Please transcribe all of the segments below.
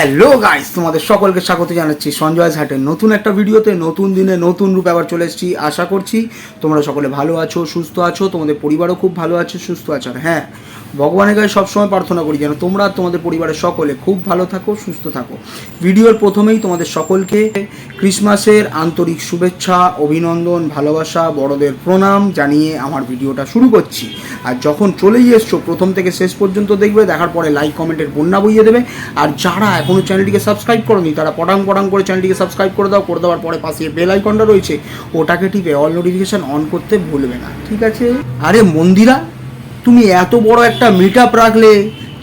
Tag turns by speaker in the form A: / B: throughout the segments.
A: Hello guys তোমাদের সকলকে স্বাগত জানাচ্ছি সঞ্জয় ঘাটের নতুন একটা ভিডিওতে, নতুন দিনে, নতুন রূপে আবার চলে এসেছি। আশা করছি তোমরা সকলে ভালো আছো, সুস্থ আছো, তোমাদের পরিবারও খুব ভালো আছে, সুস্থ আছো। আর হ্যাঁ ভগবানের কাছে সবসময় প্রার্থনা করি যেন তোমরা তোমাদের পরিবারের সকলে খুব ভালো থাকো, সুস্থ থাকো। ভিডিওর প্রথমেই তোমাদের সকলকে ক্রিসমাসের আন্তরিক শুভেচ্ছা, অভিনন্দন, ভালোবাসা, বড়দের প্রণাম জানিয়ে আমার ভিডিওটা শুরু করছি। আর যখন চলেই এসছো, প্রথম থেকে শেষ পর্যন্ত দেখবে, দেখার পরে লাইক কমেন্টের বন্যা বইয়ে দেবে। আর যারা এখনও চ্যানেলটিকে সাবস্ক্রাইব করনি, তারা পটাং পটাং করে চ্যানেলটিকে সাবস্ক্রাইব করে দাও, করে দেওয়ার পরে পাশে বেল আইকনটা রয়েছে, ওটাকে টিপে অল নোটিফিকেশান অন করতে ভুলবে না। ঠিক আছে? আরে মন্দিরা তুমি এত বড় একটা মিট আপ রাখলে,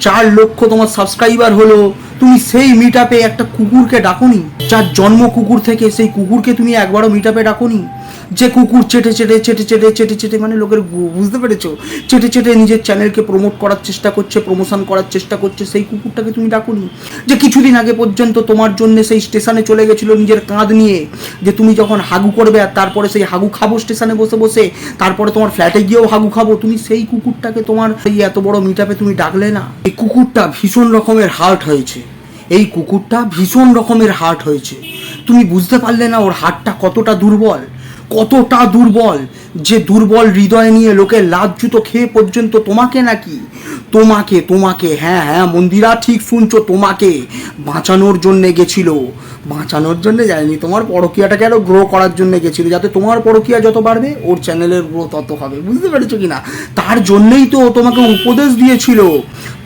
A: চার লক্ষ তোমার সাবস্ক্রাইবার হলো, তুমি সেই মিট আপে একটা কুকুরকে ডাকোনি? যার জন্ম কুকুর থেকে সেই কুকুরকে তুমি একবারও মিট আপে ডাকোনি? যে কুকুর চেটে চেটে চেটে চেটে চেটে চেটে মানে লোকের বুঝতে পেরেছ? চেটে চেটে নিজের চ্যানেলকে প্রমোট করার চেষ্টা করছে প্রমোশন করার চেষ্টা করছে, সেই কুকুরটাকে তুমি ডাকুনি? যে কিছুদিন আগে পর্যন্ত তোমার জন্য সেই স্টেশনে চলে গেছিল নিজের কাঁধ নিয়ে, যে তুমি যখন হাগু করবে আর তারপরে সেই হাগু খাব স্টেশনে বসে বসে, তারপরে তোমার ফ্ল্যাটে গিয়েও হাগু খাব, তুমি সেই কুকুরটাকে তোমার এই এত বড় মিটাপে তুমি ডাকলে না? এই কুকুরটা ভীষণ রকমের হার্ট হয়েছে। এই কুকুরটা ভীষণ রকমের হার্ট হয়েছে। তুমি বুঝতে পারলে না ওর হাটটা কতটা দুর্বল। কতটা দুর্বল যে দুর্বল হৃদয় নিয়ে লোকের লাভ জুতো খেয়ে পর্যন্ত তোমাকে নাকি? তোমাকে তোমাকে হ্যাঁ হ্যাঁ মন্দিরা ঠিক শুনছো, তোমাকে। বাঁচানোর জন্যে গেছিল। বাঁচানোর জন্য যায়নি, তোমার পরকিয়াটাকে আরও গ্রো করার জন্য গেছিল, যাতে তোমার পরকিয়া যত বাড়বে, ওর চ্যানেলের গ্রো তত হবে, বুঝতে পেরেছ কি না তার জন্যেই তো তোমাকে উপদেশ দিয়েছিল।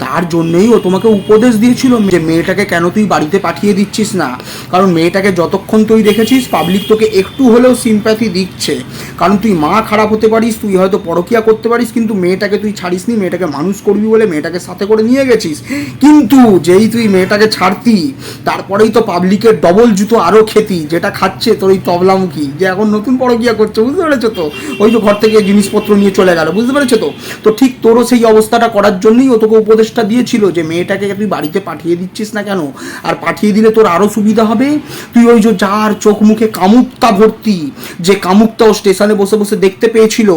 A: তার জন্যই ও তোমাকে উপদেশ দিয়েছিল যে মেয়েটাকে কেন তুই বাড়িতে পাঠিয়ে দিচ্ছিস না? কারণ মেয়েটাকে যতক্ষণ তুই দেখেছিস পাবলিক তোকে একটু হলেও সিম্প্যাথি দিচ্ছে। কারণ তুই মা খারাপ হতে পারিস, তুই হয়তো পরকিয়া করতে পারিস, কিন্তু মেয়েটাকে তুই ছাড়িসনি, মেয়েটাকে মানুষ করবি বলে মেয়েটাকে সাথে করে নিয়ে গেছিস। কিন্তু যেই তুই মেয়েটাকে ছাড়তি, তারপরেই তো পাবলিকের ডবল জুতো আরও খেতি, যেটা খাচ্ছে তোর ওই তবলামুখী, যে এখন নতুন পরকিয়া করছে, বুঝতে পেরেছ তো? ওই তো ঘর থেকে জিনিসপত্র নিয়ে চলে গেল, বুঝতে পেরেছ তো? তো ঠিক তোরও সেই অবস্থাটা করার জন্যই ও তোকে উপদেশটা দিয়েছিল যে মেয়েটাকে তুই বাড়িতে পাঠিয়ে দিচ্ছিস না কেন? আর পাঠিয়ে দিলে তোর আরও সুবিধা হবে? তুই ওই যে যার চোখ মুখে কামুকতা ভর্তি, যে কামুকতা ও স্টেশনে বসে বসে দেখতে পেয়েছিল,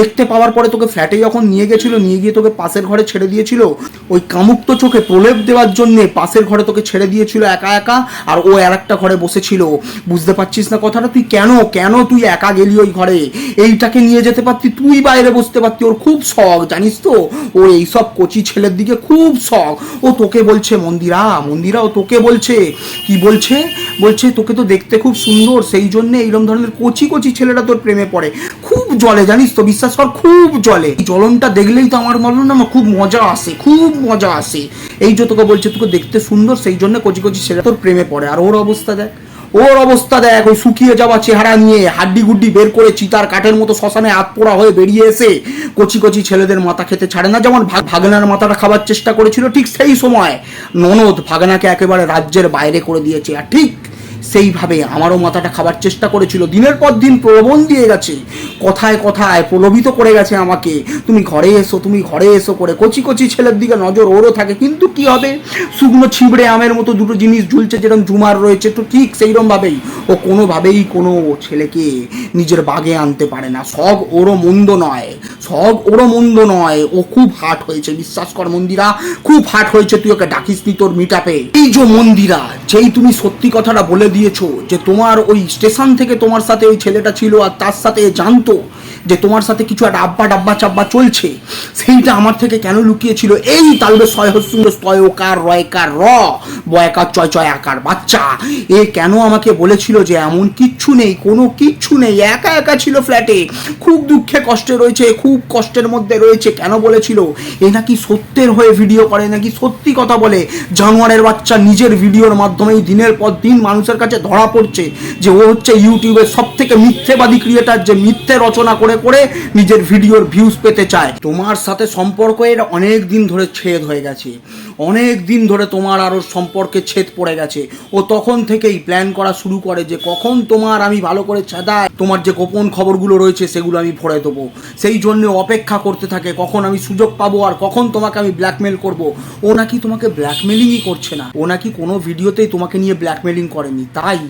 A: দেখতে পাওয়ার পরে তোকে ফ্ল্যাটে যখন নিয়ে গেছিল, নিয়ে গিয়ে তোকে পাশের ঘরে ছেড়ে দিয়েছিল, ওই কামুক্ত চোখে প্রলেপ দেওয়ার জন্যে পাশের ঘরে তোকে ছেড়ে দিয়েছিল একা একা, আর ও আর একটা ঘরে বসেছিল। বুঝতে পারছিস না কথাটা? তুই কেন? কেন তুই একা গেলি ওই ঘরে? এইটাকে নিয়ে যেতে পারতি, তুই বাইরে বসতে পারতি, ওর খুব শখ, জানিস তো? ওর এইসব কচি ছেলের দিকে খুব শখ। ও তোকে বলছে, মন্দিরা মন্দিরা, ও তোকে বলছে। কি বলছে? বলছে, তোকে তো দেখতে খুব সুন্দর, সেই জন্য এইরকম ধরনের কচি কচি ছেলেরা তোর প্রেমে পড়ে। খুব জলে, জানিস তো, বিশ্বাস কর, খুব জলে। এই জ্বলনটা দেখলেই তো আমার মনে না খুব মজা আসে, খুব মজা আসে। এই যে তোকে বলছে, তোকে দেখতে সুন্দর, সেই জন্য কচি কচি ছেলে তোর প্রেমে পড়ে। আর ওর অবস্থা দেখ। ওর অবস্থা দেখ, ওই শুকিয়ে যাওয়া চেহারা নিয়ে হাড্ডি গুড্ডি বের করে চিতার কাঠের মতো শ্মশানে হাত পোড়া হয়ে বেরিয়ে এসে কচি কচি ছেলেদের মাথা খেতে ছাড়ে না। যেমন ভাগ- ভাগনার মাথাটা খাবার চেষ্টা করেছিল ঠিক সেই সময় ননদ ভাগনাকে একেবারে রাজ্যের বাইরে করে দিয়েছে। আর ঠিক সেইভাবে আমারও মাথাটা খাবার চেষ্টা করেছিল। দিনের পর দিন প্রলোভন দিয়ে গেছে। কথায় কথায় প্রলোভিত করে গেছে আমাকে। তুমি ঘরে এসো, তুমি ঘরে এসো করে। কচি কচি ছেলের দিকে নজর, ওরও থাকে। কিন্তু কি হবে? শুকনো ছিবড়ে আমের মতো দুটো জিনিস ঝুলছে যেরকম জুমার রয়েছে। তো ঠিক সেইরকম ভাবেই ও কোনোভাবেই কোনো ছেলেকে নিজের বাগে আনতে পারে না। সব ওরও মন্দ নয়। সব ওরও মন্দ নয়। ও খুব হাট হয়েছে, বিশ্বাস কর মন্দিরা। খুব হাট হয়েছে, তুই ওকে ডাকিস তোর মিটাপে এই যে মন্দিরা, যেই তুমি সত্যি কথাটা বলে দিয়েছ যে তোমার ওই স্টেশন থেকে তোমার সাথে ওই ছেলেটা ছিল আর তার সাথে জানতো যে তোমার সাথে কিছু একটা আব্বা ডাব্বা চাব্বা চলছে। সেইটা আমার থেকে কেন লুকিয়েছিল? এই তালবে ওকার রয়কার র বয়কার চয় চয় আকার বাচ্চা। এ কেন আমাকে বলেছিল যে এমন কিচ্ছু নেই, কোনো কিচ্ছু নেই, একা একা ছিল ফ্ল্যাটে। খুব দুঃখে কষ্টে রয়েছে, খুব কষ্টের মধ্যে রয়েছে, কেন বলেছিল? এ নাকি সত্যের হয়ে ভিডিও করে, নাকি সত্যি কথা বলে? জানোয়ারের বাচ্চা নিজের ভিডিওর মাধ্যমেই দিনের পর দিন মানুষের কাছে ধরা পড়ছে যে ও হচ্ছে ইউটিউবের সব থেকে মিথ্যেবাদী ক্রিয়েটার যে মিথ্যে রচনা করে করে নিজের ভিডিওর ভিউজ পেতে চায়। তোমার সাথে সম্পর্ক এর অনেক দিন ধরে ছেদ হয়ে গেছে। অনেক দিন ধরে তোমার আর ওর সম্পর্কে ছেদ পড়ে গেছে। ও তখন থেকেই প্ল্যান করা শুরু করে যে কখন তোমার আমি ভালো করে ছাদায় তোমার যে গোপন খবরগুলো রয়েছে সেগুলো আমি ভরে দেবো। সেই জন্য অপেক্ষা করতে থাকে, কখন আমি সুযোগ পাবো আর কখন তোমাকে আমি ব্ল্যাকমেল করব। ও নাকি তোমাকে ব্ল্যাকমেলিংই করছে না। ও নাকি কোনো ভিডিওতেই তোমাকে নিয়ে ব্ল্যাকমেলিং করেনি। তাই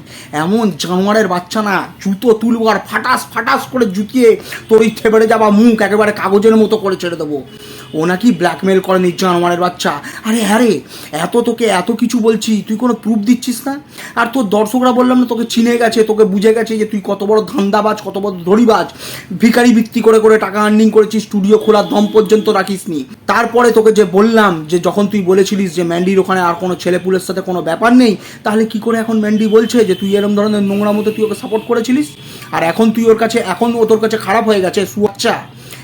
A: এমন জানোয়ারের বাচ্চা না, জুতো তুলবো আর ফাটাস ফাটাস করে জুতিয়ে তোর ওই থেবড়ে যাওয়া মুখ একেবারে কাগজের মতো করে ছেড়ে দেবো। ও নাকি ব্ল্যাকমেল করে নিচ্ছে জানোয়ারের বাচ্চা। আরে হ্যাঁ রে এত তোকে এত কিছু বলছি, তুই কোনো প্রুফ দিচ্ছিস না? আর তোর দর্শকরা বললাম না, তোকে চিনে গেছে, তোকে বুঝে গেছে যে তুই কত বড় ধান্দাবাজ, কত বড় ধরিবাজ ভিখারি ভিত্তি করে করে টাকা আর্নিং করেছিস স্টুডিও খোলার দম পর্যন্ত রাখিসনি। তারপরে তোকে যে বললাম, যে যখন তুই বলেছিলিস যে ম্যান্ডির ওখানে আর কোনো ছেলেপুলের সাথে কোনো ব্যাপার নেই, তাহলে কি করে এখন ম্যান্ডি বলছে যে তুই এরম ধরনের নোংরা মতো তুই ওকে সাপোর্ট করেছিলিস? আর এখন তুই ওর কাছে, এখন ও তোর কাছে খারাপ হয়ে গেছে সুয়াচ্চা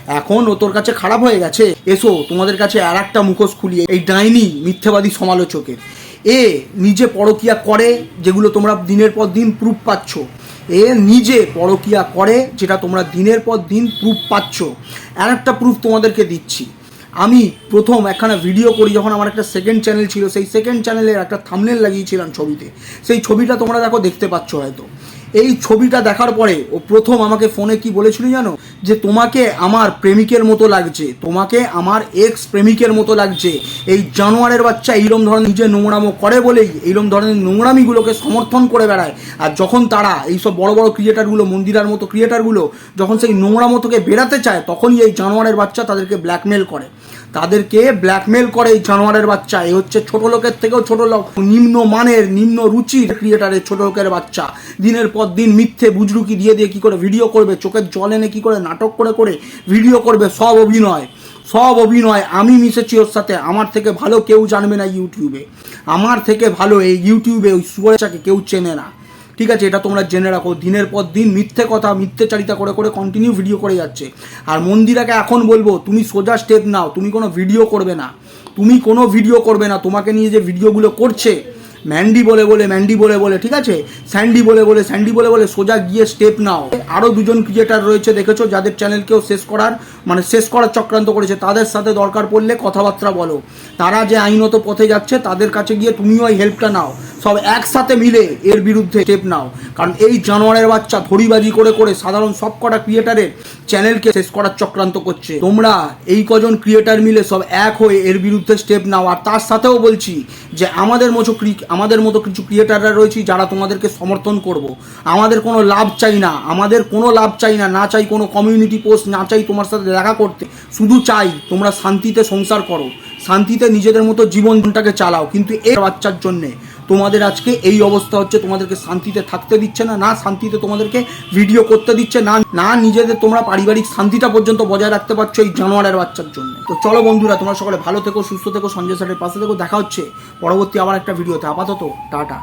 A: এখন ও তোর কাছে খারাপ হয়ে গেছে? এসো, তোমাদের কাছে আর একটা মুখোশ খুলিয়ে এই ডাইনি মিথ্যাবাদী সমালোচকের। এ নিজে পরকিয়া করে যেগুলো তোমরা দিনের পর দিন প্রুফ পাচ্ছ। এ নিজে পরকিয়া করে যেটা তোমরা দিনের পর দিন প্রুফ পাচ্ছ। আর একটা প্রুফ তোমাদেরকে দিচ্ছি। আমি প্রথম একখানা ভিডিও করি যখন আমার একটা সেকেন্ড চ্যানেল ছিল। সেই সেকেন্ড চ্যানেলের একটা থামনেল লাগিয়েছিলাম ছবিতে। সেই ছবিটা তোমরা দেখো, দেখতে পাচ্ছ হয়তো। এই ছবিটা দেখার পরে ও প্রথম আমাকে ফোনে কি বলেছিল জানো? যে তোমাকে আমার প্রেমিকের মতো লাগছে, তোমাকে আমার এক্স প্রেমিকের মতো লাগছে। এই জানোয়ারের বাচ্চা এইরম ধরনের নিজে নোংরামো করে বলেই, এইরম ধরনের নোংরামিগুলোকে সমর্থন করে বেড়ায়। আর যখন তারা এইসব বড় বড় ক্রিয়েটারগুলো মন্দিরার মতো ক্রিয়েটারগুলো যখন সেই নোংরামো থেকে চায়, তখনই এই জানোয়ারের বাচ্চা তাদেরকে ব্ল্যাকমেল করে। তাদেরকে ব্ল্যাকমেল করে এই জানোয়ারের বাচ্চা। এই হচ্ছে ছোট লোকের থেকেও ছোট লোক। নিম্ন মানের, নিম্ন রুচির ক্রিয়েটারের ছোট লোকের বাচ্চা। দিনের পর দিন মিথ্যে বুজরুকি দিয়ে দিয়ে কি করে ভিডিও করবে, চোখের জল এনে কি করে নাটক করে করে ভিডিও করবে, সব অভিনয়। সব অভিনয় আমি মিশেছি ওর সাথে। আমার থেকে ভালো কেউ জানবে না ইউটিউবে আমার থেকে ভালো এই ইউটিউবে ওই সুয়াচাকে কেউ চেনে না। ঠিক আছে, এটা তোমরা জেনে রাখো, দিনের পর দিন মিথ্যে কথা, মিথ্যে চারিতা করে করে কন্টিনিউ ভিডিও করে যাচ্ছে। আর মন্দিরাকে এখন বলব, তুমি সোজা স্টেপ নাও, তুমি কোনো ভিডিও করবে না। তুমি কোনো ভিডিও করবে না, তোমাকে নিয়ে যে ভিডিওগুলো করছে ম্যান্ডি বলে বলে ম্যান্ডি বলে বলে, ঠিক আছে? স্যান্ডি বলে বলে স্যান্ডি বলে বলে, সোজা গিয়ে স্টেপ নাও। আরও দুজন ক্রিয়েটার রয়েছে দেখেছ, যাদের চ্যানেলকেও শেষ করার মানে শেষ করার চক্রান্ত করেছে। তাদের সাথে দরকার পড়লে কথাবার্তা বলো। তারা যে আইনত পথে যাচ্ছে, তাদের কাছে গিয়ে তুমিও ওই হেল্পটা নাও। সব একসাথে মিলে এর বিরুদ্ধে স্টেপ নাও। কারণ এই জানোয়ারের বাচ্চা ধরিবাজি করে করে সাধারণ সব কটা ক্রিয়েটারের চ্যানেলকে শেষ করার চক্রান্ত করছে। তোমরা এই কজন ক্রিয়েটার মিলে সব এক হয়ে এর বিরুদ্ধে স্টেপ নাও। আর তার সাথেও বলছি যে আমাদের মতো আমাদের মতো কিছু ক্রিয়েটাররা রয়েছে যারা তোমাদেরকে সমর্থন করব। আমাদের কোনো লাভ চাই না। আমাদের কোনো লাভ চাই না না চাই কোনো কমিউনিটি পোস্ট না চাই তোমার সাথে দেখা করতে। শুধু চাই তোমরা শান্তিতে সংসার করো, শান্তিতে নিজেদের মতো জীবনটাকে চালাও। কিন্তু এই বাচ্চার জন্যে তোমাদের আজকে এই অবস্থা হচ্ছে, তোমাদেরকে শান্তিতে থাকতে দিচ্ছে না না শান্তিতে তোমাদেরকে ভিডিও করতে দিচ্ছে, না না নিজেদের তোমরা পারিবারিক শান্তিটা পর্যন্ত বজায় রাখতে পারছ এই জানোয়ারের বাচ্চার জন্য। তো চলো বন্ধুরা, তোমরা সকলে ভালো থেকো, সুস্থ থেকো, সঞ্জয় স্যারের পাশে থেকো, দেখা হচ্ছে পরবর্তী আবার একটা ভিডিওতে আপাতত, টাটা।